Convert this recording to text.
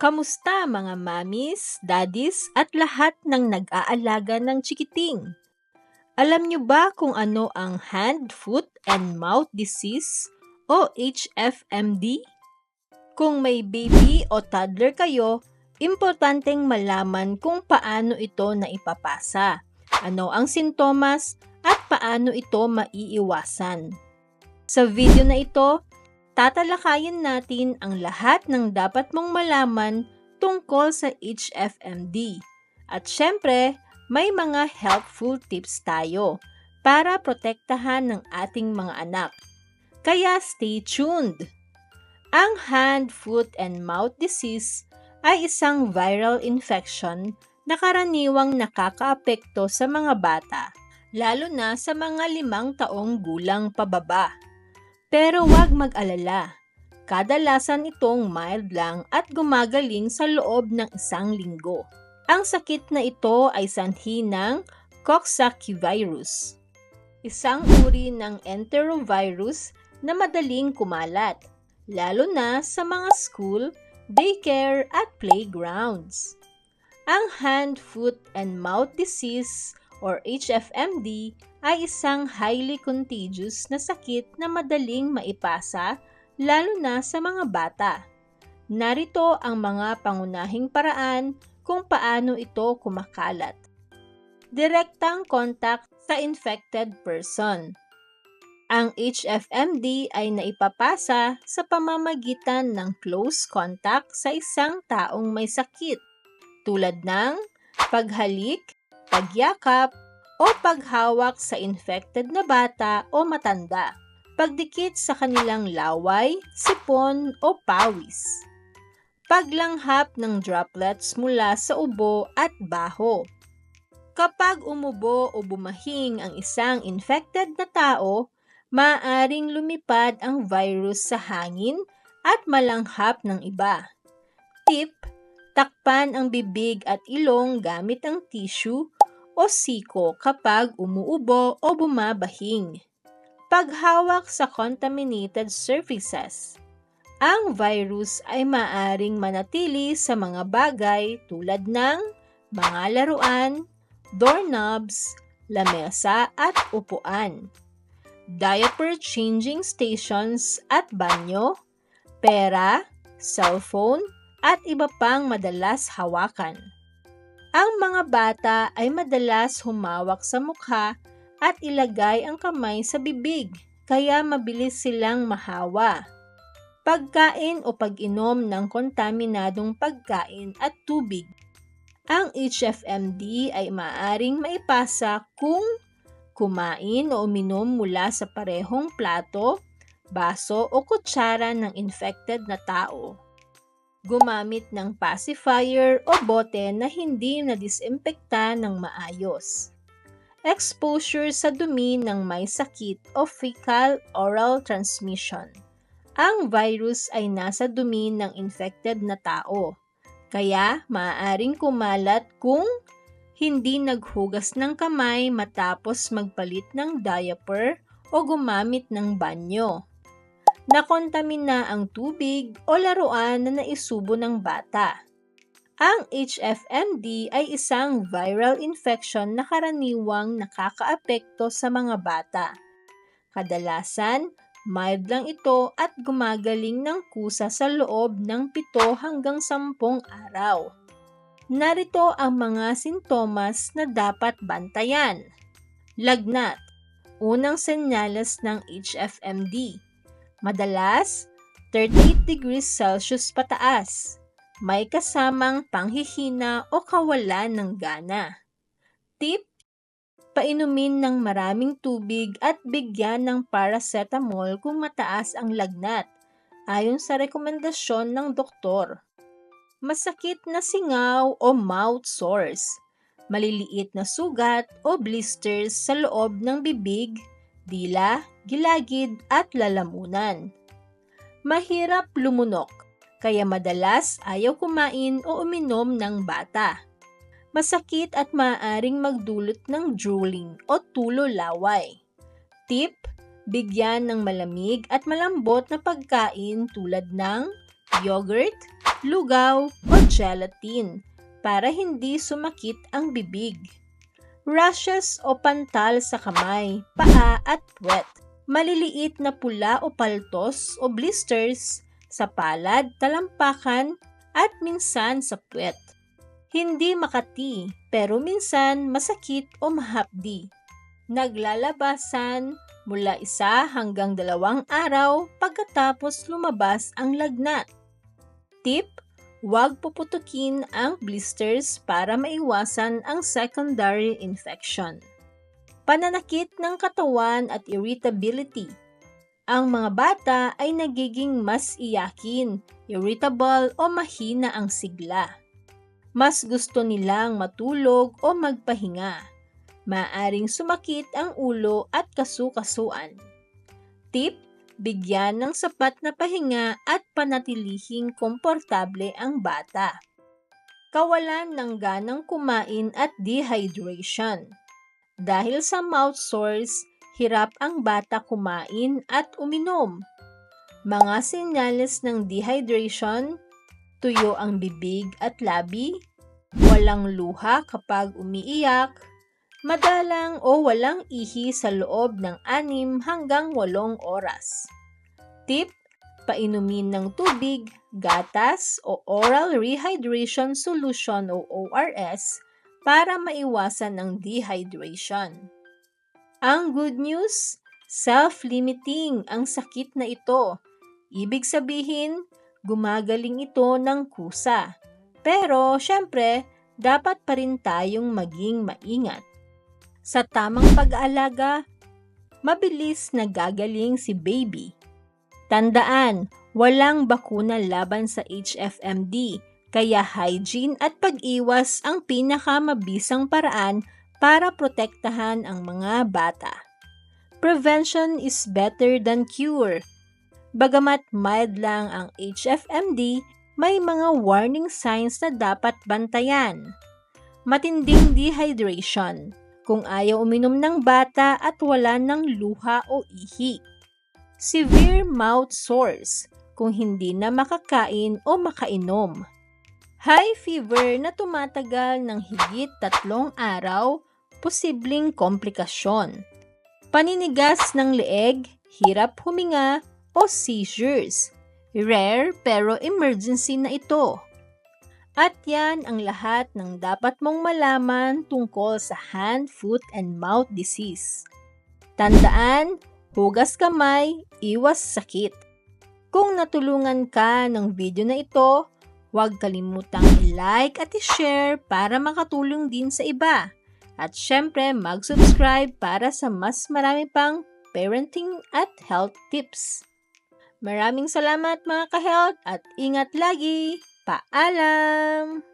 Kamusta mga mamis, daddies at lahat ng nag-aalaga ng chikiting? Alam nyo ba kung ano ang hand, foot, and mouth disease o HFMD? Kung may baby o toddler kayo, importanteng malaman kung paano ito naipapasa, ano ang sintomas, at paano ito maiiwasan. Sa video na ito, tatalakayin natin ang lahat ng dapat mong malaman tungkol sa HFMD. At syempre, may mga helpful tips tayo para protektahan ng ating mga anak. Kaya stay tuned! Ang hand, foot, and mouth disease ay isang viral infection na karaniwang nakakaapekto sa mga bata, lalo na sa mga limang taong gulang pababa. Pero huwag mag-alala. Kadalasan itong mild lang at gumagaling sa loob ng isang linggo. Ang sakit na ito ay sanhi ng Coxsackie virus, isang uri ng enterovirus na madaling kumalat, lalo na sa mga school, daycare at playgrounds. Ang hand, foot, and mouth disease or HFMD ay isang highly contagious na sakit na madaling maipasa lalo na sa mga bata. Narito ang mga pangunahing paraan kung paano ito kumakalat. Direktang contact sa infected person. Ang HFMD ay naipapasa sa pamamagitan ng close contact sa isang taong may sakit tulad ng paghalik, pagyakap, o paghawak sa infected na bata o matanda, pagdikit sa kanilang laway, sipon o pawis, paglanghap ng droplets mula sa ubo at baho. Kapag umubo o bumahing ang isang infected na tao, maaring lumipad ang virus sa hangin at malanghap ng iba. Tip, takpan ang bibig at ilong gamit ang tissue o siko kapag umuubo o bumabahing. Paghawak sa contaminated surfaces. Ang virus ay maaring manatili sa mga bagay tulad ng mga laruan, doorknobs, lamesa at upuan. Diaper changing stations at banyo, pera, cellphone, at iba pang madalas hawakan. Ang mga bata ay madalas humawak sa mukha at ilagay ang kamay sa bibig, kaya mabilis silang mahawa. Pagkain o pag-inom ng kontaminadong pagkain at tubig. Ang HFMD ay maaring maipasa kung kumain o uminom mula sa parehong plato, baso o kutsara ng infected na tao gumamit ng pacifier o bote na hindi na-disinfekta ng maayos. Exposure sa dumi ng may sakit o fecal oral transmission. Ang virus ay nasa dumi ng infected na tao, kaya maaaring kumalat kung hindi naghugas ng kamay matapos magpalit ng diaper o gumamit ng banyo nakontamina ang tubig o laruan na naisubo ng bata. Ang HFMD ay isang viral infection na karaniwang nakakaapekto sa mga bata. Kadalasan, mild lang ito at gumagaling ng kusa sa loob ng 7 hanggang 10 araw. Narito ang mga sintomas na dapat bantayan. Lagnat, unang senyales ng HFMD Madalas, 38 degrees Celsius pataas. May kasamang panghihina o kawalan ng gana. Tip, painumin ng maraming tubig at bigyan ng paracetamol kung mataas ang lagnat, ayon sa rekomendasyon ng doktor. Masakit na singaw o mouth sores, maliliit na sugat o blisters sa loob ng bibig, dila, gilagid at lalamunan. Mahirap lumunok, kaya madalas ayaw kumain o uminom ng bata. Masakit at maaaring magdulot ng drooling o tulo laway. Tip, bigyan ng malamig at malambot na pagkain tulad ng yogurt, lugaw o gelatin para hindi sumakit ang bibig. Rashes o pantal sa kamay, paa at puwet. Maliliit na pula o paltos o blisters sa palad, talampakan at minsan sa puwet. Hindi makati pero minsan masakit o mahapdi. Naglalabasan mula isa hanggang dalawang araw pagkatapos lumabas ang lagnat. Tip, huwag puputukin ang blisters para maiwasan ang secondary infection. Pananakit ng katawan at irritability. Ang mga bata ay nagiging mas iyakin, irritable o mahina ang sigla. Mas gusto nilang matulog o magpahinga. Maaring sumakit ang ulo at kasukasuan. Tip, bigyan ng sapat na pahinga at panatilihing komportable ang bata. Kawalan ng ganang kumain at dehydration. Dahil sa mouth sores, hirap ang bata kumain at uminom. Mga senyales ng dehydration, tuyo ang bibig at labi, walang luha kapag umiiyak, madalang o walang ihi sa loob ng 6 hanggang 8 oras. Tip, painumin ng tubig, gatas o oral rehydration solution o ORS para maiwasan ang dehydration. Ang good news, self-limiting ang sakit na ito. Ibig sabihin, gumagaling ito ng kusa. Pero, syempre, dapat pa rin tayong maging maingat. Sa tamang pag-aalaga, mabilis nagagaling si baby. Tandaan, walang bakuna laban sa HFMD, kaya hygiene at pag-iwas ang pinakamabisang paraan para protektahan ang mga bata. Prevention is better than cure. Bagamat mild lang ang HFMD, may mga warning signs na dapat bantayan. Matinding dehydration, kung ayaw uminom ng bata at wala ng luha o ihi. Severe mouth sores, kung hindi na makakain o makainom. High fever na tumatagal ng higit tatlong araw, posibleng komplikasyon. Paninigas ng leeg, hirap huminga, o seizures. Rare pero emergency na ito. At yan ang lahat ng dapat mong malaman tungkol sa hand, foot, and mouth disease. Tandaan, hugas kamay, iwas sakit. Kung natulungan ka ng video na ito, huwag kalimutang i-like at i-share para makatulong din sa iba. At syempre, mag-subscribe para sa mas marami pang parenting at health tips. Maraming salamat mga ka-health at ingat lagi! Paalam!